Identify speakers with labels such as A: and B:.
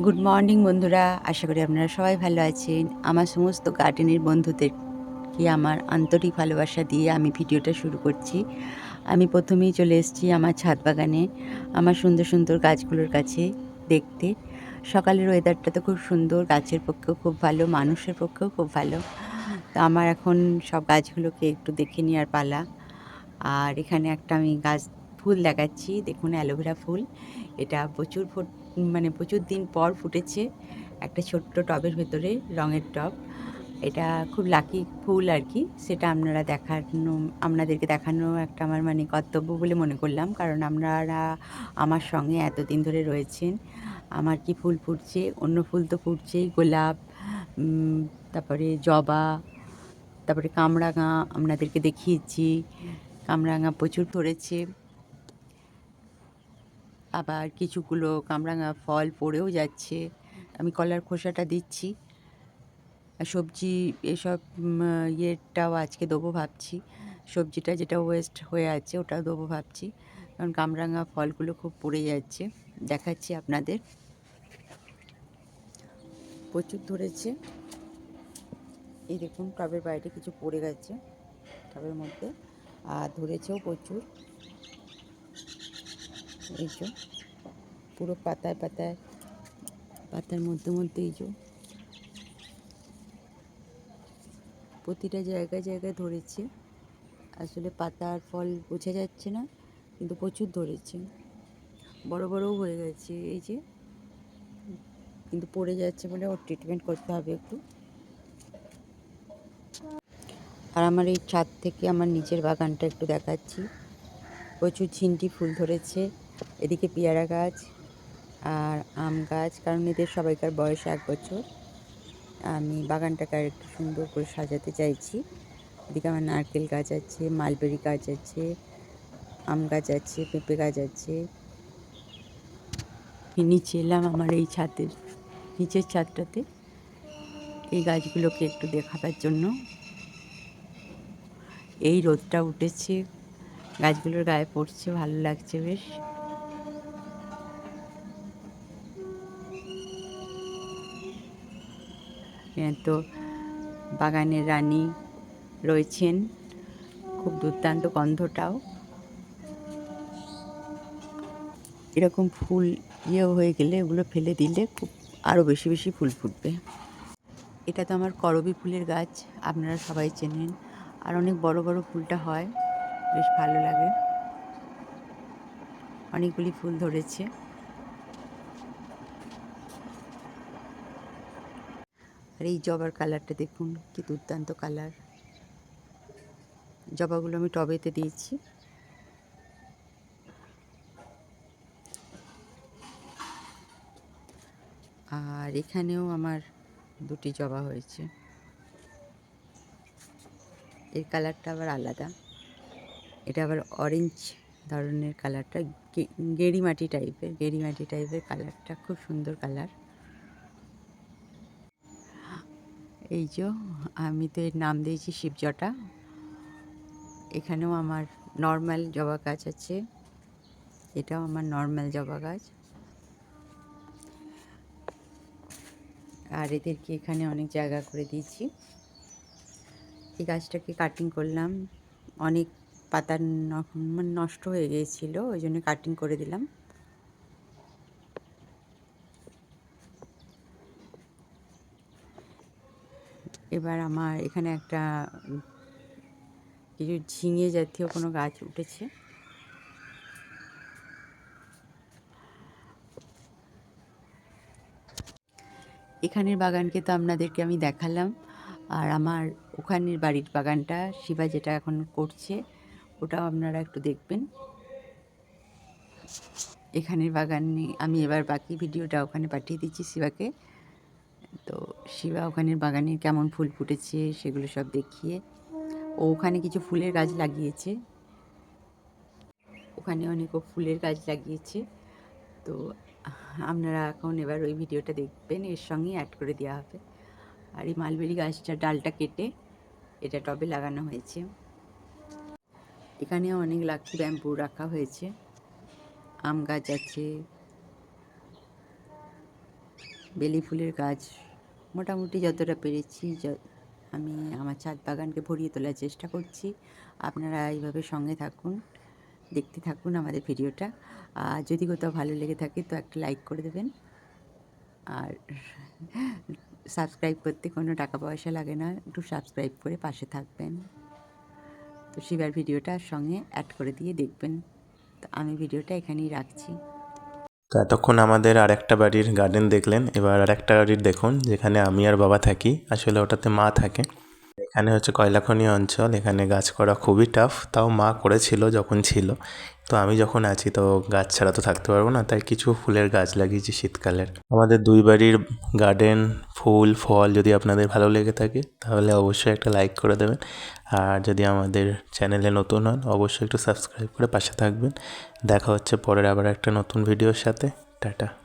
A: Good morning বন্ধুরা। আশা করি আপনারা সবাই ভালো আছেন। আমার সমস্ত গার্ডেনের বন্ধুদেরকে আমার আন্তরিক ভালোবাসা দিয়ে আমি ভিডিওটা শুরু করছি। আমি প্রথমেই চলে এসেছি আমার ছাদ বাগানে, আমার সুন্দর সুন্দর গাছগুলোর কাছে দেখতে। সকালের ওয়েদারটা তো খুব সুন্দর, গাছের পক্ষেও খুব ভালো, মানুষের পক্ষেও খুব ভালো। তো আমার এখন সব গাছগুলোকে একটু দেখে নেওয়ার পালা। আর এখানে একটা আমি গাছ, ফুল দেখাচ্ছি। দেখুন, অ্যালোভেরা ফুল। এটা প্রচুর মানে প্রচুর দিন পর ফুটেছে একটা ছোট্ট টবের ভেতরে, রঙের টব। এটা খুব লাকি ফুল আর কি। সেটা আপনারা দেখানো, আপনাদেরকে দেখানো একটা আমার মানে কর্তব্য বলে মনে করলাম। কারণ আপনারা আমার সঙ্গে এতদিন ধরে রয়েছেন। আমার কি ফুল ফুটছে? অন্য ফুল তো ফুটছেই। গোলাপ তারপরে জবা, তারপরে কামরাঙা আপনাদেরকে দেখিয়েছি। কামরাঙা প্রচুর ধরেছে আবার কিছুগুলো কামরাঙা ফল পড়েও যাচ্ছে। আমি কলার খোসাটা দিচ্ছি। সবজি এসব ইয়েটাও আজকে দেবো ভাবছি। সবজিটা যেটা ওয়েস্ট হয়ে আছে ওটাও দেবো ভাবছি। কারণ কামরাঙা ফলগুলো খুব পড়ে যাচ্ছে। দেখাচ্ছি আপনাদের। প্রচুর ধরেছে। এই দেখুন টবের বাইরে কিছু পড়ে গেছে টবের মধ্যে। আর ধরেছেও প্রচুর। এই পুরো পাতায় পাতায়, পাতার মধ্যে মধ্যে এই যে। প্রতিটা জায়গায় জায়গায় ধরেছে। আসলে পাতার ফল বোঝা যাচ্ছে না, কিন্তু প্রচুর ধরেছে। বড় বড়ও হয়ে গেছে এই যে। কিন্তু পড়ে যাচ্ছে বলে ওর ট্রিটমেন্ট করতে হবে একটু। আর আমার এই ছাদ থেকে আমার নিজের বাগানটা একটু দেখাচ্ছি। প্রচুর ঝিন্টি ফুল ধরেছে। এদিকে পেয়ারা গাছ আর আম গাছ, কারণ এদের সবাইকার বয়স এক বছর। আমি বাগানটাকে আর একটু সুন্দর করে সাজাতে চাইছি। এদিকে আমার নারকেল গাছ আছে, মালবেরি গাছ আছে, আম গাছ আছে, পেঁপে গাছ আছে। নিচে এলাম আমার এই ছাদের, নিচের ছাদটাতে। এই গাছগুলোকে একটু দেখাবার জন্য। এই রোদটা উঠেছে, গাছগুলোর গায়ে পড়ছে, ভালো লাগছে বেশ। এখানে তো বাগানের রানী রয়েছেন। খুব দুর্দান্ত গন্ধটাও। এরকম ফুল ইয়ে হয়ে গেলে ওগুলো ফেলে দিলে খুব আরও বেশি বেশি ফুল ফুটবে। এটা তো আমার করবি ফুলের গাছ, আপনারা সবাই চেনেন। আর অনেক বড় বড় ফুলটা হয়, বেশ ভালো লাগে। অনেকগুলি ফুল ধরেছে। আর এই জবার কালারটা দেখুন, কি দুর্দান্ত কালার। জবাগুলো আমি টবেতে দিয়েছি। আর এখানেও আমার দুটি জবা হয়েছে। এর কালারটা আবার আলাদা। এটা আবার অরেঞ্জ ধরনের কালারটা গেরি মাটি টাইপের গেরি মাটি টাইপের কালারটা, খুব সুন্দর কালার। এই যে, আমি তো এর নাম দিয়েছি শিবজটা। এখানেও আমার নর্মাল জবা গাছ আছে। এটাও আমার নর্মাল জবা গাছ। আর এদেরকে এখানে অনেক জায়গা করে দিয়েছি। এই গাছটাকে কাটিং করলাম। অনেক পাতা মানে নষ্ট হয়ে গিয়েছিল, ওই জন্য কাটিং করে দিলাম। এবার আমার এখানে একটা কিছু ঝিঙে জাতীয় কোনো গাছ উঠেছে। এখানের বাগানকে তো আপনাদেরকে আমি দেখালাম, আর আমার ওখানের বাড়ির বাগানটা শিবা যেটা এখন করছে, ওটাও আপনারা একটু দেখবেন। এখানের বাগানে আমি এবার বাকি ভিডিওটা ওখানে পাঠিয়ে দিচ্ছি শিবাকে। তো শিবা ওখানের বাগানে কেমন ফুল ফুটেছে সেগুলো সব দেখিয়ে ও ওখানে কিছু ফুলের গাছ লাগিয়েছে। ওখানে অনেক ফুলের গাছ লাগিয়েছে। তো আপনারা এখন এবার ওই ভিডিওটা দেখবেন, এর সঙ্গে অ্যাড করে দেওয়া হবে। আর এই মালবেরি গাছটা ডালটা কেটে এটা টবে লাগানো হয়েছে। এখানেও অনেক লাকি ব্যাম্বু রাখা হয়েছে। আম গাছ আছে বেলি ফুলের গাছ মোটামুটি যতটা পেরেছি আমি আমার ছাদ বাগানকে ভরিয়ে তোলার চেষ্টা করছি। আপনারা এইভাবে সঙ্গে থাকুন, দেখতে থাকুন আমাদের ভিডিওটা। আর যদি কোথাও ভালো লেগে থাকে তো একটা লাইক করে দেবেন। আর সাবস্ক্রাইব করতে কোনো টাকা পয়সা লাগে না, একটু সাবস্ক্রাইব করে পাশে থাকবেন। তো শিবার ভিডিওটা সঙ্গে অ্যাড করে দিয়ে দেখবেন। তো আমি ভিডিওটা এখানেই রাখছি।
B: তো এতক্ষণ আমাদের আর একটা বাড়ির গার্ডেন দেখলেন। এবার আর একটা বাড়ির দেখুন, যেখানে আমি আর বাবা থাকি। আসলে ওটাতে মা থাকে। এখানে হচ্ছে কয়লাখনি অঞ্চল, এখানে গাছ করা খুবই টাফ তাও মা করেছিল যখন ছিল। তো আমি যখন আছি, তো গাছ ছাড়া তো থাকতে পারব না, তাই কিছু ফুলের গাছ লাগিয়েছি শীতকালের। আমাদের দুই বাড়ির গার্ডেন ফুল, ফল যদি আপনাদের ভালো লেগে থাকে, তাহলে অবশ্যই একটা লাইক করে দেবেন। আর যদি আমাদের চ্যানেলে নতুন হন, অবশ্যই একটু সাবস্ক্রাইব করে পাশে থাকবেন। দেখা হচ্ছে পরের আবার একটা নতুন ভিডিওর সাথে। টাটা।